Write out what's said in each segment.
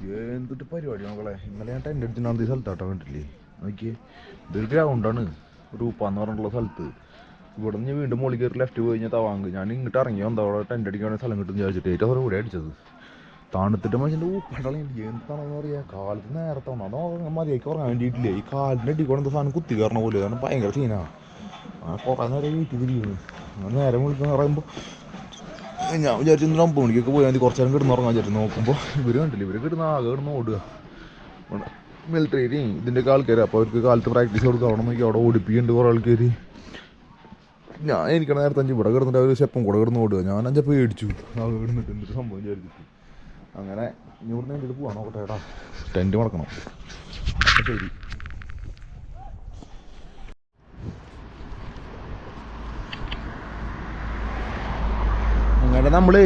എന്തിട്ട് പരിപാടി മക്കളെ. ഇന്നലെ ഞാൻ ടെന്റ് അടിച്ചിട്ടുണ്ടാകുന്ന ഈ സ്ഥലത്താട്ടോ കണ്ടില്ലേ നോക്കിയേ ഇതൊരു ഗ്രൗണ്ടാണ് റൂപ്പ എന്ന് പറഞ്ഞിട്ടുള്ള സ്ഥലത്ത്. ഇവിടെ നിന്ന് വീണ്ടും മുകളിൽ കയറി ലെഫ്റ്റ് പോയി കഴിഞ്ഞാൽ തവാങ്ക് ഞാൻ ഇങ്ങോട്ട് ഇറങ്ങി എന്താ അവിടെ ടെന്റ് അടിക്കാൻ സ്ഥലം കിട്ടും വിചാരിച്ചിട്ട് ഏറ്റവും കൂടെ അടിച്ചത്. തണുത്തിട്ട് മനുഷ്യന്റെ ഊപ്പടളി എന്താണെന്ന് പറയാ കാലത്ത് നേരത്തെ വന്നു. അതോ മതിയാക്കി വേണ്ടിയിട്ടില്ലേ? ഈ കാലിന്റെ അടിക്കൊണ്ട് എന്താ സാധനം കുത്തി കയറണ പോലെ കാരണം ഭയങ്കര സീനാണ് ആ. കുറേ നേരം വീട്ടിൽ തിരിയുന്നു നേരം വിളിക്കുന്ന പറയുമ്പോൾ ഞാൻ വിചാരിച്ചു ഒമ്പത് മണിക്കൊക്കെ പോയാൽ മതി. കുറച്ച് നേരം കിടന്ന് ഉറങ്ങാൻ വിചാരിച്ചു നോക്കുമ്പോൾ ഇവർ കണ്ടില്ല? ഇവർ കിടന്ന് ആകെ കിടന്ന് ഓടുക മിലിറ്ററി ഇതിന്റെയൊക്കെ ആൾക്കാർ അപ്പോൾ അവർക്ക് കാലത്ത് പ്രാക്ടീസ് കൊടുക്കുക അവിടെ നോക്കി അവിടെ ഓടിപ്പിക്കുന്നുണ്ട് കുറേ ആൾക്കാർ ഞാൻ എനിക്ക് നേരത്തെ അഞ്ച് ഇവിടെ കിടന്നിട്ട് അവർ സ്റ്റെപ്പും കൂടെ കിടന്ന് ഓടുക ഞാൻ അഞ്ച പേടിച്ചു. ആകെ കിടന്നിട്ട് എന്തൊരു സംഭവം വിചാരിച്ചിട്ട്. അങ്ങനെ ഇവിടുന്ന് എന്റെ അടുത്ത് പോവാൻ നോക്കട്ടെ ഏട്ടാ ടെന്റ് മടക്കണം. ശരി. അങ്ങനെ നമ്മൾ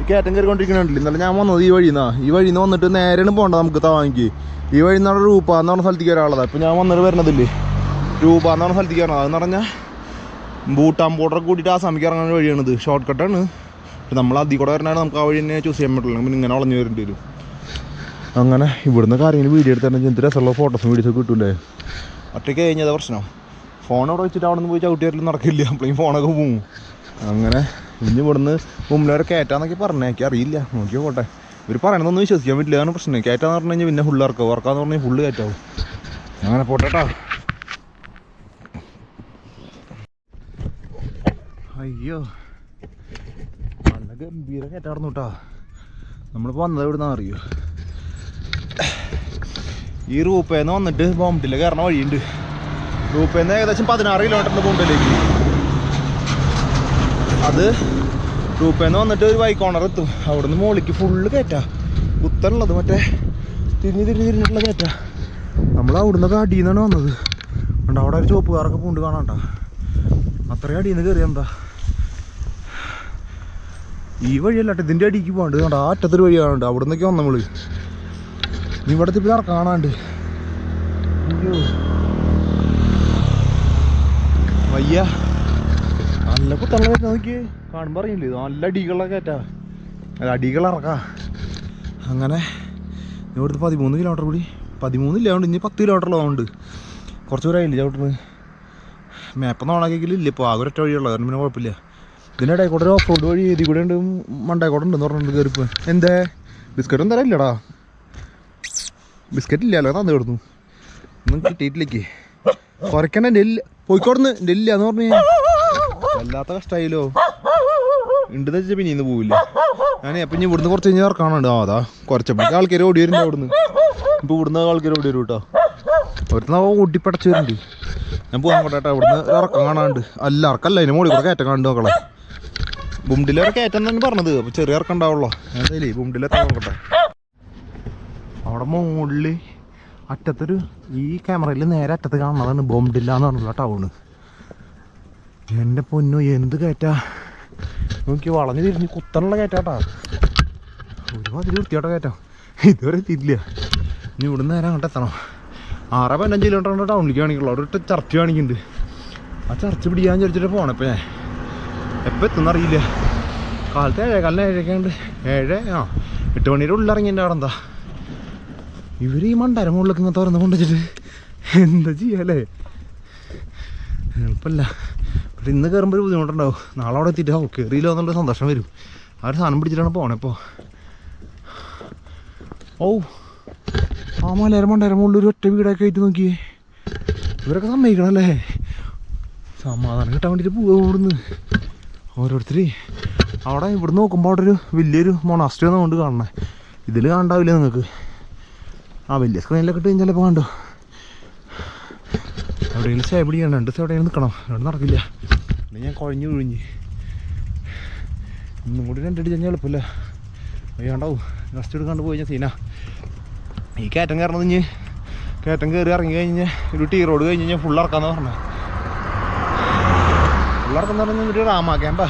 ഈ കയറ്റം കയറിക്കൊണ്ടിരിക്കണുണ്ടല്ലോ. ഇന്നലെ ഞാൻ വന്നത് ഈ വഴിന്നാ. ഈ വഴിയിൽ നിന്ന് വന്നിട്ട് നേരെയാണ് പോകണ്ട നമുക്ക് താങ്കി ഈ വഴി നിന്നാണ് രൂപ എന്ന് പറഞ്ഞ സ്ഥലത്തേക്ക് ഒരാളതാ ഇപ്പം ഞാൻ വന്നിട്ട് വരണതില്ലേ രൂപ എന്ന് പറഞ്ഞ സ്ഥലത്തേക്ക് വരണം അതെന്ന് പറഞ്ഞാൽ ഭൂട്ടാൻ ബോർഡർ കൂട്ടിയിട്ട് ആസാമിക്ക് ഇറങ്ങുന്ന വഴിയാണിത്. ഷോർട്ട് കട്ടാണ് നമ്മൾ അതിൽ കൂടെ വരണമെങ്കിൽ നമുക്ക് ആ വഴി തന്നെ ചൂസ് ചെയ്യാൻ പറ്റില്ല പിന്നെ ഇങ്ങനെ വളഞ്ഞു വരേണ്ടി വരും. അങ്ങനെ ഇവിടുന്ന് കാര്യങ്ങൾ വീഡിയോ എടുത്തിട്ടുണ്ടെങ്കിൽ എന്ത് രസമുള്ള ഫോട്ടോസും വീഡിയോസും കിട്ടൂലേ? ഒറ്റയ്ക്ക് കഴിഞ്ഞത് പ്രശ്നം. ഫോൺ അവിടെ വെച്ചിട്ട് അവിടെ നിന്ന് പോയി ചവിട്ടി വരലും നടക്കില്ല. അപ്പോഴേക്കും ഫോണൊക്കെ പോകും അങ്ങനെ ഇനി ഇവിടുന്ന് മുമ്പിലവരെ കയറ്റാന്നൊക്കെ പറഞ്ഞേ. എനിക്ക് അറിയില്ല. നോക്കിയോ പോട്ടെ. ഇവർ പറയണതൊന്നും വിശ്വസിക്കാൻ പറ്റില്ല. അതാണ് പ്രശ്നം. കയറ്റാന്ന് പറഞ്ഞു കഴിഞ്ഞാൽ പിന്നെ ഫുള്ള് ഇറക്കുക ഇറക്കാന്ന് പറഞ്ഞാൽ ഫുള്ള് കയറ്റാവും. അങ്ങനെ പോട്ടെട്ടാ അയ്യോ. നല്ല ഗംഭീര കയറ്റാർന്നു കേട്ടാ നമ്മളിപ്പോൾ വന്നത് എവിടുന്നാ അറിയോ? ഈ റൂപ്പേന്ന് വന്നിട്ട് ബോംബിട്ടില്ല കയറണ വഴിയുണ്ട്. റൂപ്പേന്ന് ഏകദേശം പതിനാറ് കിലോമീറ്ററിന്റെ ബോംബിലേക്ക്. അത് ടൂപ്പേന്ന് വന്നിട്ട് ഒരു വൈക്കോണർ എത്തും. അവിടുന്ന് മുകളിലേക്ക് ഫുള്ള് കയറ്റാ. കുത്തനുള്ളത് മറ്റേ തിരിഞ്ഞ് തിരിഞ്ഞ് തിരിഞ്ഞിട്ടുള്ള കയറ്റാ. നമ്മൾ അവിടുന്ന് അടിയിൽ നിന്നാണ് വന്നത്. ഉണ്ട് അവിടെ ഒരു ചോപ്പുകാരൊക്കെ പൂണ്ട് കാണാണ്ട അത്രയും അടിയിൽ നിന്ന് കയറിയ എന്താ? ഈ വഴിയല്ല ട്ടോ, ഇതിന്റെ അടിക്ക് പോകണ്ട്. കണ്ട ആ അറ്റത്തൊരു വഴി കാണുന്നുണ്ട് അവിടെ നിന്നൊക്കെ വന്നു നമ്മൾ. ഇവിടെ തിപ്പി നട കാണാണ്ട് അയ്യോ. വയ്യ. നല്ല കുത്തള്ള വരുന്ന നോക്കി കാണുമ്പോൾ അറിയില്ലേ നല്ല അടികളെ കയറ്റാ. ഇറക്കാം. അങ്ങനെ ഇവിടുത്തെ പതിമൂന്ന് കിലോമീറ്റർ കൂടി. പതിമൂന്നില്ല അതുകൊണ്ട് ഇനി പത്ത് കിലോമീറ്റർ ഉള്ളതുകൊണ്ട് കുറച്ച് ദൂരമായില്ലേ ചവിട്ടുന്നത് മാപ്പൊന്നും ഓണാക്കിയെങ്കിലും ഇല്ല ഇപ്പോൾ ആകെ ഒറ്റ വഴിയുള്ളത് കാരണം പിന്നെ കുഴപ്പമില്ല. ഇതിന്റെ ഇടയിൽ കൂടെ ഒരു ഓഫ് റോഡ് വഴി ഇതിൽ കൂടെ ഉണ്ട് മണ്ടായിക്കോടെ ഉണ്ടെന്ന് പറഞ്ഞിട്ട് കയറിപ്പോ എന്തേ? ബിസ്ക്കറ്റ് ഒന്നും തരാനില്ലടാ. ബിസ്ക്കറ്റ് ഇല്ലല്ലോ തന്നു കിടന്നു ഒന്നും കിട്ടിയിട്ടില്ലേക്ക്. കുറയ്ക്കണ്ട എന്റെ ഇല്ല പോയിക്കോടുന്ന് എന്റെ ഇല്ല എന്ന് പറഞ്ഞു. വല്ലാത്ത കഷ്ടായില്ലോ. ഉണ്ട് വെച്ചാൽ പിന്നെ ഇന്ന് പോവില്ല. ഞാനേ അപ്പം ഇനി ഇവിടുന്ന് കുറച്ച് കഴിഞ്ഞാൽ ഇറക്കാനുണ്ട്. ആ അതാ കുറച്ചപ്പോഴേക്ക് ആൾക്കാർ ഓടി വരുന്നുണ്ട് അവിടുന്ന് ഇപ്പോൾ ഇവിടുന്ന് ആൾക്കാർ ഓടി വരും കേട്ടോ ഒരുത്തന ഓട്ടിപ്പടച്ച് വരുന്നുണ്ട്. ഞാൻ പോകാൻ കൊണ്ടാട്ടെ ഇവിടുന്ന് ഇറക്കം കാണാണ്ട് അല്ല ഇറക്കല്ല അതിന് മോളി കൂടെ കയറ്റം കണ്ടു നോക്കളെ ബുംഡിലെ കയറ്റം തന്നെ പറഞ്ഞത്. അപ്പോൾ ചെറിയ ഇറക്കം ഉണ്ടാവുള്ളൂ. എന്തായാലേ ബുംഡിലെ നോക്കട്ടെ. അവിടെ മുകളിൽ അറ്റത്തൊരു ഈ ക്യാമറയിൽ നേരെ അറ്റത്ത് കാണുന്നതാണ് ബോംഡില്ല എന്ന് പറഞ്ഞില്ല ടൗണ് എന്റെ പൊന്നു എന്ത് കയറ്റാ? നോക്കി വളഞ്ഞു തിരിഞ്ഞ് കുത്തനുള്ള കയറ്റാട്ടാ. ഒരുമാതിരി വൃത്തിയോട്ടെ കയറ്റാം. ഇതുവരെ എത്തിയിട്ടില്ല. ഇനി ഇവിടുന്ന് നേരം അങ്ങോട്ട് എത്തണം. ആറ് പതിനഞ്ച് കിലോമീറ്റർ ടൗണിലേക്ക് കാണിക്കുള്ളൂ. അവിടെ ഇട്ട് ചർച്ച് കാണിക്കുന്നുണ്ട്. ആ ചർച്ച് പിടിക്കാൻ വിചാരിച്ചിട്ട് പോകണം ഇപ്പം ഞാൻ. എപ്പോൾ എത്തുന്ന അറിയില്ല. കാലത്ത് ഏഴേകാലിന് ഏഴൊക്കെയുണ്ട് ഏഴ് ആ എട്ട് മണിയുടെ ഉള്ളിറങ്ങിന്റെ അവിടെ എന്താ ഇവർ ഈ മണ്ടര മുകളിലേക്ക് ഇങ്ങനെ തുറന്ന് കൊണ്ടുവച്ചിട്ട് എന്താ ചെയ്യാല്ലേ? എളുപ്പമല്ല പക്ഷെ ഇന്ന് കയറുമ്പോൾ ഒരു ബുദ്ധിമുട്ടുണ്ടാവും. നാളെ അവിടെ എത്തിയിട്ട് ഓ കയറിയില്ലോ എന്നുള്ള സന്തോഷം വരും. ആ ഒരു സാധനം പിടിച്ചിട്ടാണ് പോണപ്പോൾ ഓ ആ മലയര മണ്ടര മുകളിൽ ഒരു ഒറ്റ വീടൊക്കെ ആയിട്ട് നോക്കിയേ. ഇവരൊക്കെ സമ്മതിക്കണല്ലേ? സമാധാനം കിട്ടാൻ വേണ്ടിയിട്ട് പോവുക ഇവിടുന്ന്. ഓരോരുത്തർ അവിടെ ഇവിടെ നോക്കുമ്പോൾ അവിടെ ഒരു വലിയൊരു മൊണാസ്റ്റി ഒന്നും കാണണേ. ഇതിൽ കാണണ്ടാവില്ല നിങ്ങൾക്ക് ആ വലിയ സ്ക്രീനിലൊക്കെ ഇട്ട് ചിലപ്പോൾ കണ്ടോ? എവിടെയെങ്കിലും സ്റ്റേ പിടിക്കണം. രണ്ട് ദിവസം എവിടെയെങ്കിലും നിൽക്കണം. അവിടെ നടക്കില്ല. അല്ലെങ്കിൽ ഞാൻ കുഴഞ്ഞു വിഴിഞ്ഞ് ഇന്നും കൂടി രണ്ടടി കഴിഞ്ഞാൽ എളുപ്പമില്ല വയ്യാണ്ടാവും റെസ്റ്റ് എടുക്കാണ്ട് പോയി ഞാൻ സീനാ. ഈ കയറ്റം കയറണത് ഇഞ്ഞ് കയറ്റം കയറി ഇറങ്ങി കഴിഞ്ഞാൽ ഒരു ടീ റോഡ് കഴിഞ്ഞ് കഴിഞ്ഞാൽ ഫുൾ ഇറക്കാന്ന് പറഞ്ഞത് ഫുൾ ഇറക്കുന്ന പറഞ്ഞാൽ ഒരു റാമാ ക്യാമ്പാ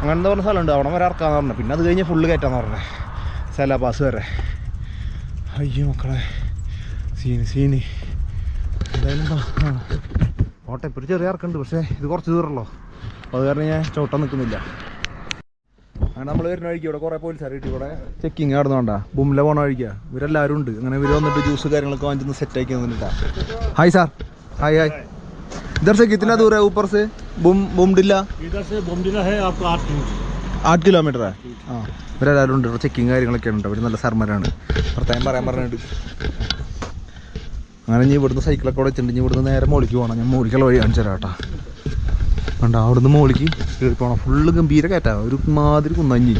അങ്ങനത്തെ പറഞ്ഞ സ്ഥലമുണ്ട്. അവിടെ വരെ ഇറക്കാന്ന് പറഞ്ഞു. പിന്നെ അത് കഴിഞ്ഞ് ഫുള്ള് കയറ്റാന്ന് പറഞ്ഞത് സെലാബാസ് വരെ. അയ്യോ മക്കളെ. Scene scene. എന്തായാലും ദാ, ആ. ഓട്ടെ ഇപ്പോൾ ഒരു ചെറിയ ഇറക്കുണ്ട് പക്ഷേ ഇത് കുറച്ച് ദൂരമല്ലോ അപ്പോൾ അത് കാരണം ഞാൻ ചവിട്ടാൻ നിൽക്കുന്നില്ല അങ്ങനെ നമ്മൾ വരുന്ന വഴിക്ക് ഇവിടെ കുറേ പോലീസുകാർ കിട്ടി ഇവിടെ ചെക്കിങ് നടന്നുകൊണ്ടാ ബുംല പോണ വഴിക്കാ ഇവരെല്ലാവരും ഉണ്ട് അങ്ങനെ ഇവർ വന്നിട്ട് ജ്യൂസ് കാര്യങ്ങളൊക്കെ വാങ്ങിച്ചൊന്ന് സെറ്റ് ആക്കി വന്നിട്ടാ ഹായ് സാർ ഹായ് ഹായ് इधर से कितना दूर है ऊपर से बुम बुमडिल्ला इधर से बोमडिला है आपको आठ किलोमीटर ആറ് കിലോമീറ്റർ ആ ഇവരെല്ലാവരും ഉണ്ട് ഇവിടെ ചെക്കിങ് കാര്യങ്ങളൊക്കെ ഉണ്ട് അവർ നല്ല സർമാരാണ് പ്രത്യേകം പറയാൻ പറഞ്ഞിട്ടുണ്ട് അങ്ങനെ ഇനി ഇവിടുന്ന് സൈക്കിളൊക്കെ അവിടെ വെച്ചിട്ടുണ്ട് ഇനി ഇവിടുന്ന് നേരെ മോളിക്ക് പോകണം ഞാൻ മോളിക്കുള്ള വഴി കാണിച്ചു തരാം കേട്ടോ കണ്ട അവിടുന്ന് മോളിക്ക് കയറി പോകണം ഫുള്ള് ഗംഭീര കയറ്റാ ഒരു മാതിരി കുന്നഞ്ഞി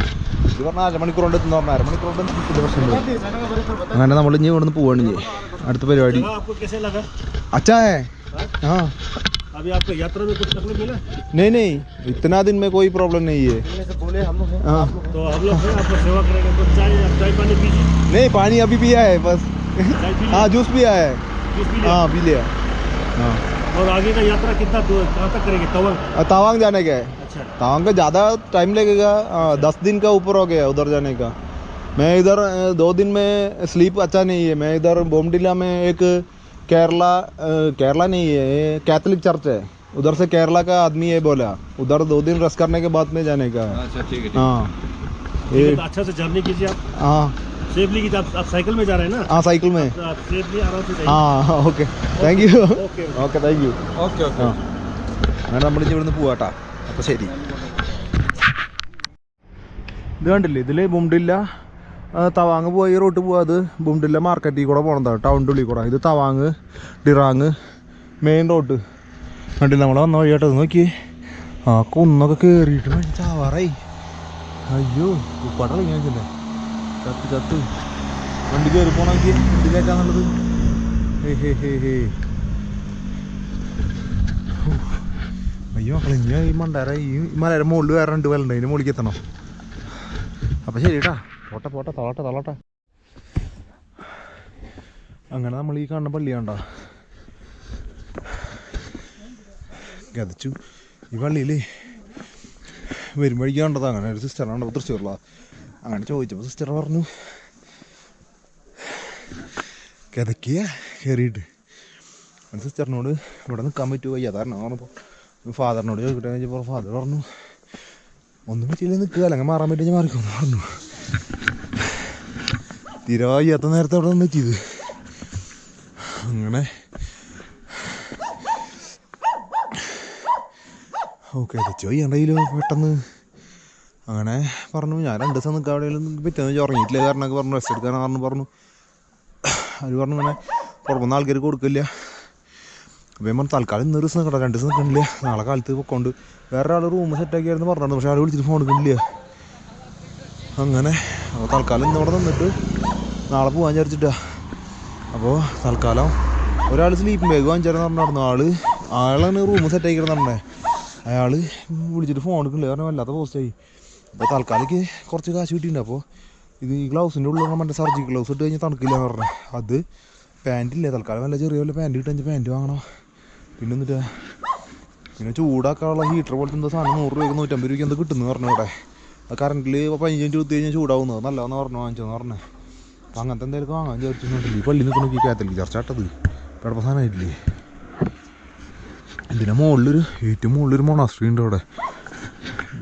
ഇത് പറഞ്ഞാൽ അരമണിക്കൂർ കൊണ്ട് എത്തുന്ന പറഞ്ഞാൽ അരമണിക്കൂർ കൊണ്ട് എത്തുന്ന പ്രശ്നമില്ല അങ്ങനെ നമ്മൾ ഇനി ഇവിടുന്ന് പോവാണ് ഇനി അടുത്ത പരിപാടി जगह आपको कैसे लगा അച്ഛാ ആ अभी आपको यात्रा में कुछ तकलीफ मिला नहीं नहीं इतना दिन में कोई प्रॉब्लम नहीं है बोले हम लोग हाँ तो हम लोग हैं आपको सेवा करेंगे तो चाय आप चाय पानी पीजिए नहीं पानी अभी पिया है बस चाय पी हाँ जूस पिया है जूस पी लिया हाँ पी लिया हाँ। और आगे का यात्रा कितना दूर कहाँ तक करेंगे? और तवांग जाने का है। अच्छा। तवांग का ज़्यादा टाइम लगेगा। हाँ, दस दिन का ऊपर हो गया उधर जाने का। मैं इधर दो दिन में स्लीप अच्छा नहीं है। मैं इधर बोमडिला में एक केरला केरला नहीं है कैथलिक चर्च है। उधर से केरला का आदमी है बोला। उधर दो दिन रेस्ट करने के बाद में जाने का है। अच्छा ठीक है हाँ। ये तो अच्छा से जर्नी कीजिए आप। हाँ। सेफली कीजिए आप, आप साइकिल में जा रहे हैं ना हाँ साइकिल में तो आप सेफली आराम से जाइए ആ okay thank you okay okay thank you okay okay ആ അങ്ങനെ നമ്മൾ ഇനി ഇവിടുന്ന് പോവാട്ടാ അപ്പോൾ ശരി ഇത് കണ്ടില്ലേ ഇതിൽ ബുംഡില്ല ആ, തവാങ് പോയി ഈ റൂട്ട് പോവാ അത് ബുംഡില്ല മാർക്കറ്റിൽ കൂടെ പോകണതാണ് ടൗണിൻ്റെ ഉള്ളിൽ കൂടെ ഇത് തവാങ് ഡിറാങ് മെയിൻ റോഡ് കണ്ടില്ല നമ്മൾ വന്ന വഴി കേട്ടോ ഇത് നോക്കി ആ കുന്നൊക്കെ കയറിയിട്ട് മനുഷ്യൻ ചാവാറായി അയ്യോ ഉപ്പാട്ടല്ല ഇങ്ങനെ വെച്ചില്ലേ ചത്ത് ചത്ത്. വണ്ടി കയറി പോണെങ്കിൽ വണ്ടി കയറ്റാന്നുള്ളത് ഹേ ഹേ ഹേ ഹേ. അയ്യോ മക്കളെ ഇനി ഈ മണ്ടാര ഈ മലയുടെ മുകളിൽ വേറെ രണ്ട് വലുണ്ട് അതിന് മുകളിലേക്ക് എത്തണം. അപ്പം ശരി കേട്ടാ പോട്ടെ പോട്ടെ തളട്ടെ തളട്ടെ അങ്ങനെ നമ്മൾ ഈ കാണുന്ന പള്ളി കണ്ട. ഗതച്ചു. ഈ പള്ളിയിൽ വരും വഴിക്ക് കണ്ടത് അങ്ങനെ ഒരു സിസ്റ്ററാണ് തൃശ്ശൂരില. അങ്ങനെ ചോദിച്ചപ്പോൾ സിസ്റ്റർ പറഞ്ഞു കിതക്കിയ കയറിയിട്ട് സിസ്റ്ററിനോട് ഇവിടെ നിൽക്കാൻ പറ്റുമോ? വയ്യ വയ്യാതാരണം പറഞ്ഞപ്പോൾ ഫാദറിനോട് ചോദിക്കട്ടെ ചോദിച്ചപ്പോൾ ഫാദർ പറഞ്ഞു ഒന്നും പറ്റിയില്ല നിൽക്കുക അല്ലെങ്കിൽ മാറാൻ പറ്റുമെങ്കിൽ മാറിക്കോന്ന് പറഞ്ഞു. തീരെ വയ്യാത്ത നേരത്തെ അവിടെ നിന്ന് എത്തിയത്. അങ്ങനെ. ഓക്കെ തെച്ച് വയ്യണ്ടെങ്കിലോ പെട്ടെന്ന്. അങ്ങനെ പറഞ്ഞു ഞാൻ രണ്ട് ദിവസം നിൽക്കാൻ എവിടെയെങ്കിലും വെച്ചാൽ ഉറങ്ങിയിട്ടില്ല. കാരണമൊക്കെ പറഞ്ഞു റെസ്റ്റ് എടുക്കാൻ പറഞ്ഞു പറഞ്ഞു. അവർ പറഞ്ഞു ഇങ്ങനെ പുറമെ ആൾക്കാർക്ക് കൊടുക്കില്ല. അപ്പോൾ പറഞ്ഞു തൽക്കാലം ഇന്നൊരു ദിവസം നിൽക്കട്ടെ രണ്ട് ദിവസം നിൽക്കണില്ല നാളെ കാലത്ത് പൊക്കോണ്ട് വേറെ ആൾ റൂം സെറ്റാക്കിയായിരുന്നു പറഞ്ഞത് പക്ഷേ ആൾ വിളിച്ചിട്ട് ഫോൺ എടുക്കണില്ല. അങ്ങനെ അപ്പോൾ തൽക്കാലം ഇന്ന് ഇവിടെ നിന്നിട്ട് നാളെ പോകാൻ വിചാരിച്ചിട്ടാ. അപ്പോൾ തൽക്കാലം ഒരാൾ സ്ലീപ്പിംഗ് ബാഗ് വാങ്ങിച്ചായിരുന്നു നടന്നു ആൾ ആളാണ് റൂം സെറ്റാക്കിയിരുന്നു പറഞ്ഞേ. അയാൾ വിളിച്ചിട്ട് ഫോൺ എടുക്കണില്ല കാരണം വല്ലാത്ത പോസ്റ്റായി അപ്പോൾ തൽക്കാലിക്ക് കുറച്ച് കാശ് കിട്ടിയിട്ടുണ്ട് അപ്പോൾ ഇത് ഈ ഗ്ലൗസിന്റെ ഉള്ളിൽ മറ്റേ സർജിക്കൽ ഗ്ലൗസ് ഇട്ട് കഴിഞ്ഞാൽ തണുക്കില്ല എന്ന് പറഞ്ഞത് അത് പാന്റില്ലേ തൽക്കാലം നല്ല ചെറിയ വല്ല പാന്റ് കിട്ടാൻ പാന്റ് വാങ്ങണം. പിന്നെ എന്നിട്ട് പിന്നെ ചൂടാക്കാനുള്ള ഹീറ്റർ പോലത്തെ എന്താ സാധനം നൂറ് രൂപയ്ക്ക് നൂറ്റമ്പത് രൂപയ്ക്ക് എന്താ കിട്ടുന്നു പറഞ്ഞു ഇവിടെ. കറണ്ടിൽ പതിനഞ്ച് മിനിറ്റ് കുത്തി കഴിഞ്ഞാൽ ചൂടാവുന്നത് നല്ലതെന്ന് പറഞ്ഞു വാങ്ങിച്ചെന്ന് പറഞ്ഞു. അപ്പം അങ്ങനത്തെ എന്തെങ്കിലും വാങ്ങാൻ വിചാരിച്ചിട്ടുണ്ടെങ്കിൽ പള്ളി നിൽക്കുന്ന ഈ കാത്തലിക് ചർച്ചാട്ടത് പെടപ്പ സാധനമായിട്ടില്ലേ ഇതിന്റെ മുകളിലൊരു ഏറ്റവും മുകളിലൊരു മൊണാസ്ട്രി ഉണ്ട് അവിടെ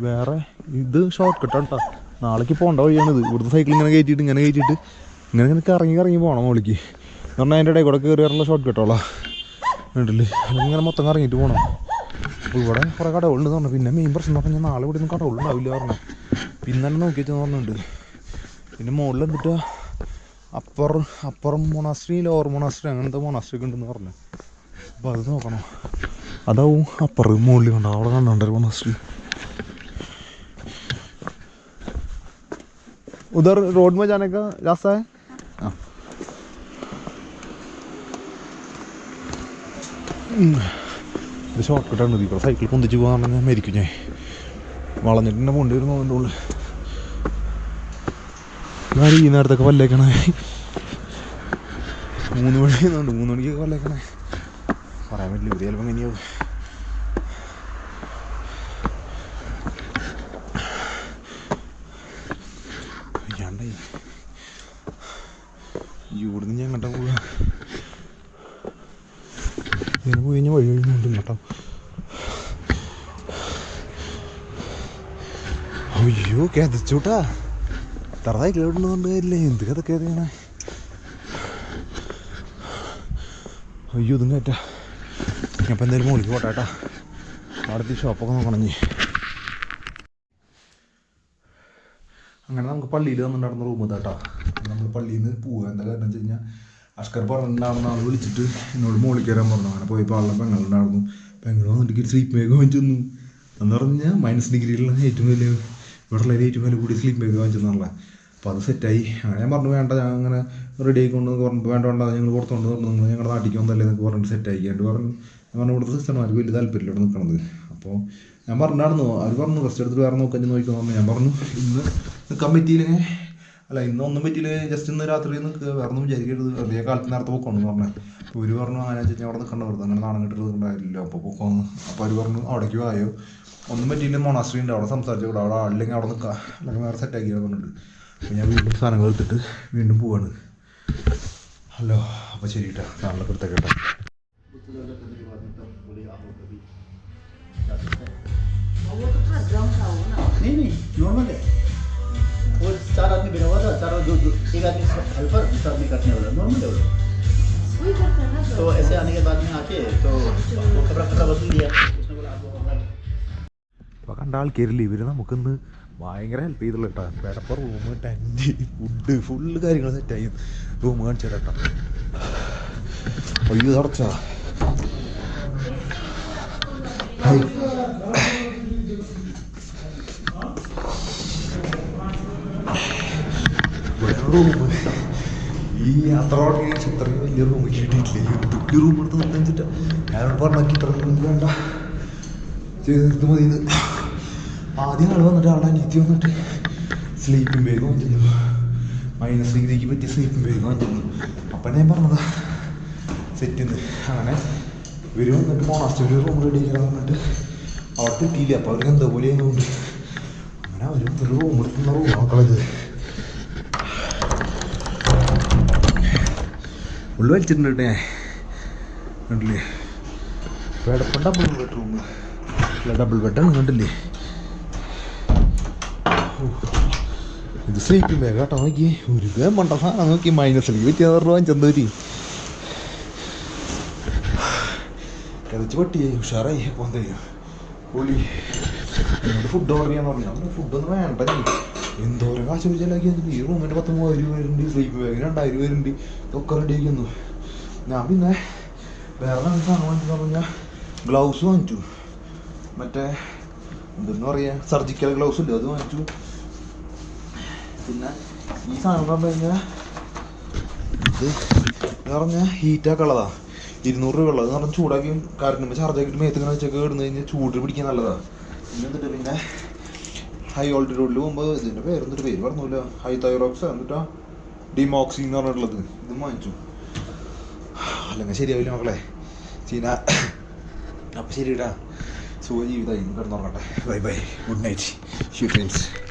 വേറെ ഇത് ഷോർട്ട് കട്ടാണ് കേട്ടോ നാളേക്ക് പോകേണ്ട വഴിയാണിത്. ഇവിടുത്തെ സൈക്കിൾ ഇങ്ങനെ കയറ്റിയിട്ട് ഇങ്ങനെ കയറ്റിയിട്ട്. ഇങ്ങനെ ഇങ്ങനെ കറങ്ങി കറങ്ങി പോകണം മുകളിലേക്ക് എന്ന് പറഞ്ഞാൽ അതിന്റെ ഇടയിൽ കൂടെ കയറി വരാനുള്ള ഷോർട്ട് കട്ടോളാം വേണ്ടല്ലേ ഇങ്ങനെ മൊത്തം കറങ്ങിയിട്ട് പോകണം അപ്പോൾ ഇവിടെ കുറേ കടകളുണ്ട് പറഞ്ഞു. പിന്നെ മെയിൻ പ്രശ്നം എന്ന് പറഞ്ഞാൽ നാളെ ഇവിടെ ഒന്നും കടകളുണ്ടാവില്ല പറഞ്ഞു. പിന്നെ തന്നെ നോക്കി വെച്ചാൽ പറഞ്ഞിട്ടുണ്ട്. പിന്നെ മുകളിൽ എന്നിട്ട് അപ്പർ അപ്പുറം മൊണാസ്ട്രി ലോവർ മൊണാസ്ട്രി അങ്ങനത്തെ മൊണാസ്ട്രി ഉണ്ടെന്ന് പറഞ്ഞു. അപ്പോൾ അത് നോക്കണം. അതാവും അപ്പർ മുകളിൽ കണ്ടോ അവിടെ കണ്ടോ? മൊണാസ്ട്രി उधर रोड में जाने का रास्ता है हाँ ഇത് ഷോർട്ട് കട്ടാണ് ഇത് ഇവിടെ സൈക്കിൾ പൊന്തിച്ച് പോകാൻ പറഞ്ഞാൽ മരിക്കും ഞാൻ വളഞ്ഞിട്ട് തന്നെ പോണ്ടി വരുന്നു അതിൻ്റെ ഉള്ളിൽ ഞാൻ ഈ നേരത്തൊക്കെ പല്ലേക്കണേ മൂന്ന് മണി എന്നുണ്ട് മൂന്ന് മണിക്കൊക്കെ പല്ലേക്കണേ പറയാൻ പറ്റില്ല ഇവര് ചിലപ്പോൾ എങ്ങനെയാവും ഇവിടുന്ന് ഞാൻ കണ്ട പോവുക ഇങ്ങനെ പോയി കഴിഞ്ഞാൽ വഴി കഴിഞ്ഞുണ്ട് കേട്ടോ അയ്യോ കെതച്ചൂട്ടാ. തറതായി സൈക്കിളോട്ടുണ്ടെന്ന് കാര്യമില്ല. എന്ത് കഥ കേതാണ് അയ്യോ ഇതും കയറ്റാ ഞാൻ ഇപ്പം എന്തായാലും മോളിക്ക് പോട്ടെ കേട്ടാ. അവിടുത്തെ ഷോപ്പൊക്കെ നോക്കണം അങ്ങനെ നമുക്ക് പള്ളിയിൽ വന്നിട്ടുണ്ടായിരുന്ന റൂം കേട്ടാ നമ്മൾ പള്ളിയിൽ നിന്ന് പോവുക. എന്താ കാരണം വെച്ച് കഴിഞ്ഞാൽ അഷ്കർ പറഞ്ഞിട്ടുണ്ടാവുന്ന ആൾ വിളിച്ചിട്ട് എന്നോട് മോളിൽ കയറാൻ പറഞ്ഞു. അങ്ങനെ പോയപ്പോൾ ആളുടെ പെങ്ങളുണ്ടായിരുന്നു പെങ്ങൾ വന്നിട്ട് സ്ലീപ്പ് ബാഗ് വാങ്ങിച്ചു തന്നു. എന്ന് പറഞ്ഞാൽ മൈനസ് ഡിഗ്രിയിലുള്ള ഏറ്റവും വലിയ ഇവിടെയുള്ള ഏറ്റവും വലിയ കൂടി സ്ലീപ്പ് ബാഗ് വാങ്ങിച്ചു തന്നുള്ള അപ്പോൾ അത് സെറ്റായി അങ്ങനെ ഞാൻ പറഞ്ഞു വേണ്ട ഞാൻ അങ്ങനെ റെഡി ആയിക്കൊണ്ട് പറഞ്ഞു വേണ്ട വേണ്ട ഞങ്ങൾ പുറത്തുകൊണ്ട് പറഞ്ഞു നിങ്ങൾ ഞങ്ങളുടെ നാട്ടിലേക്ക് വന്നല്ലേ എന്നൊക്കെ പറഞ്ഞിട്ട് സെറ്റ് ആയിക്കാണ്ട് പറഞ്ഞു ഞാൻ പറഞ്ഞു ഇവിടുത്തെ സിസ്റ്റർമാർക്ക് വലിയ താല്പര്യമില്ല ഇവിടെ നിൽക്കണത് അപ്പോൾ ഞാൻ പറഞ്ഞായിരുന്നു അവർ പറഞ്ഞു റെസ്റ്റ് എടുത്തിട്ട് വേറെ നോക്കാൻ നോക്കിക്കോ ഞാൻ പറഞ്ഞു ഇന്ന് നിൽക്കാൻ പറ്റിയില്ലേ അല്ല ഇന്നൊന്നും പറ്റിയില്ല ജസ്റ്റ് ഇന്ന് രാത്രി നിൽക്കുക വേറെ ഒന്നും വിചാരിക്കരുത്. വെറുതെ കാലത്ത് നേരത്തെ പൊക്കോന്ന് പറഞ്ഞു. അപ്പോൾ ഒരു പറഞ്ഞു അങ്ങനെ വെച്ചാൽ അവിടെ നിൽക്കണ്ട വെറുതെ അങ്ങനെ നാണം കിട്ടുന്നുണ്ടായില്ല അപ്പോൾ പൊക്കോന്ന്. അപ്പോൾ അവർ പറഞ്ഞു അവിടേക്ക് ആയോ ഒന്നും പറ്റിയില്ല മൊണാശ്രീ ഉണ്ട് അവിടെ സംസാരിച്ചു കൂടെ അവിടെ ആളില്ലെങ്കിൽ അവിടെ നിൽക്കുക അല്ലെങ്കിൽ വേറെ സെറ്റാക്കി പറഞ്ഞിട്ടുണ്ട് അപ്പോൾ ഞാൻ വീണ്ടും സാധനങ്ങൾ എടുത്തിട്ട് വീണ്ടും പോവാണ്. ഹലോ അപ്പോൾ ശരി കേട്ടോ സാധനങ്ങളൊക്കെ എടുത്തേക്കട്ടെ नहीं नहीं नॉर्मल है वो चार आदमी बैठा हुआ था चारों जो जो एक आदमी हेल्पर दूसरा आदमी कटने वाला नॉर्मल है वो वही करता है ना तो ऐसे आने के बाद में आके तो वो कपड़ा कपड़ा बदल दिया उसने बोला आपको कपड़ा അപ്പോൾ കണ്ട ആൾക്കാരില്ല ഇവർ നമുക്കിന്ന് ഭയങ്കര ഹെൽപ്പ് ചെയ്തുള്ള കേട്ടോ പേടപ്പ റൂം ടെൻറ്റ് ഫുഡ് ഫുള്ള് കാര്യങ്ങൾ സെറ്റായി റൂം കാണിച്ചു തരാം കേട്ടോ അയ്യോ തടച്ചാ റൂം ഈ യാത്ര തുടങ്ങിയ ഇത്രയും വലിയ റൂം കിട്ടിയിട്ടില്ല. ഒരു തുട്ടി റൂം എടുത്ത് നിർത്താൻ വെച്ചിട്ട് ഞാനോട് പറഞ്ഞു ഇത്ര റൂം വേണ്ട. ചെയ്ത് മതി ഇത് ആദ്യം ആൾ വന്നിട്ട് അവിടെ അനിയത്തി വന്നിട്ട് സ്ലീപ്പിംഗ് ബാഗ് വാങ്ങിച്ചു മൈനസ് ഡിഗ്രിക്ക് പറ്റിയ സ്ലീപ്പിംഗ് ബാഗ് വാങ്ങിച്ചു അപ്പം ഞാൻ പറഞ്ഞതാ സെറ്റിന്ന് അങ്ങനെ ഇവർ വന്നിട്ട് മോണാസ്റ്റോറി റൂം റെഡി ആക്കാൻ പറഞ്ഞിട്ട് അവിടെ കിട്ടിയില്ല അപ്പോൾ അവർക്ക് എന്തോ പോലെ ആയതുകൊണ്ട് അങ്ങനെ അവർ ഒരു റൂം എടുക്കുന്ന റൂം മക്കളത് ഉള്ളു വലിച്ചിട്ടുണ്ട്. കേട്ടോ കണ്ടില്ലേ കിടപ്പം ഡബിൾ ബെഡ്റൂം ഡബിൾ ബെഡാണ് കണ്ടില്ലേ. ഇത് സ്ലീപ്പിംഗ് ബാഗ് കേട്ടോ നോക്കി. ഒരു മണ്ട സാധനം നോക്കി. മൈനസിലേക്ക് പറ്റിയ രൂപ ചെന്തൂരി കിതച്ച് പട്ടിയായി ഉഷാറായി. അപ്പോൾ എന്താ പുളി. ഫുഡ് ഓർഡർ ചെയ്യാന്ന് പറഞ്ഞു. ഫുഡൊന്നും വേണ്ട നീ എന്തോരം കാശ് വെച്ചാലാക്കി ഈ റൂമിന്റെ പത്ത് മൂവായിരം രൂപ വരുന്നുണ്ട് സ്ലീപ്പ് ബാഗ് രണ്ടായിരം വരുന്നുണ്ട്. ഇതൊക്കെ റെഡി ആക്കുന്നു ഞാൻ പിന്നെ വേറെ രണ്ട് സാധനം വാങ്ങിച്ചെന്ന് പറഞ്ഞാൽ ഗ്ലൗസ് വാങ്ങിച്ചു. മറ്റേ എന്തെന്ന് പറയാ? സർജിക്കൽ ഗ്ലൗസ് ഇല്ലേ? അത് വാങ്ങിച്ചു. പിന്നെ ഈ സാധനം പറഞ്ഞു കഴിഞ്ഞാൽ ഇത് പറഞ്ഞാൽ ഹീറ്റാക്കുള്ളതാ ഇരുന്നൂറ് രൂപ ഉള്ളത്. എന്ന് പറഞ്ഞാൽ ചൂടാക്കി കറണ്ടുമ്പോൾ ചാർജ് ആക്കിയിട്ട് മേത്തിങ്ങനെ വെച്ചൊക്കെ ഇടുന്ന കഴിഞ്ഞാൽ ചൂട് പിടിക്കാൻ നല്ലതാ. പിന്നെ എന്നിട്ട് പിന്നെ ഹൈ ഓൾട്ടി റോഡിൽ പോകുമ്പോൾ ഇതിന്റെ പേരെന്തൊരു പേര് പറഞ്ഞില്ല ഹൈ തൈറോക്സ് എന്നിട്ടാ ഡിമോക്സി എന്ന് പറഞ്ഞിട്ടുള്ളത്. ഇത് വാങ്ങിച്ചു. അല്ലെങ്കിൽ ശരിയാവില്ല മക്കളെ. ചീന. അപ്പം ശരിടാ സുഖ ജീവിതമായി കിടന്നുറങ്ങട്ടെ. Bye bye good night sweet dreams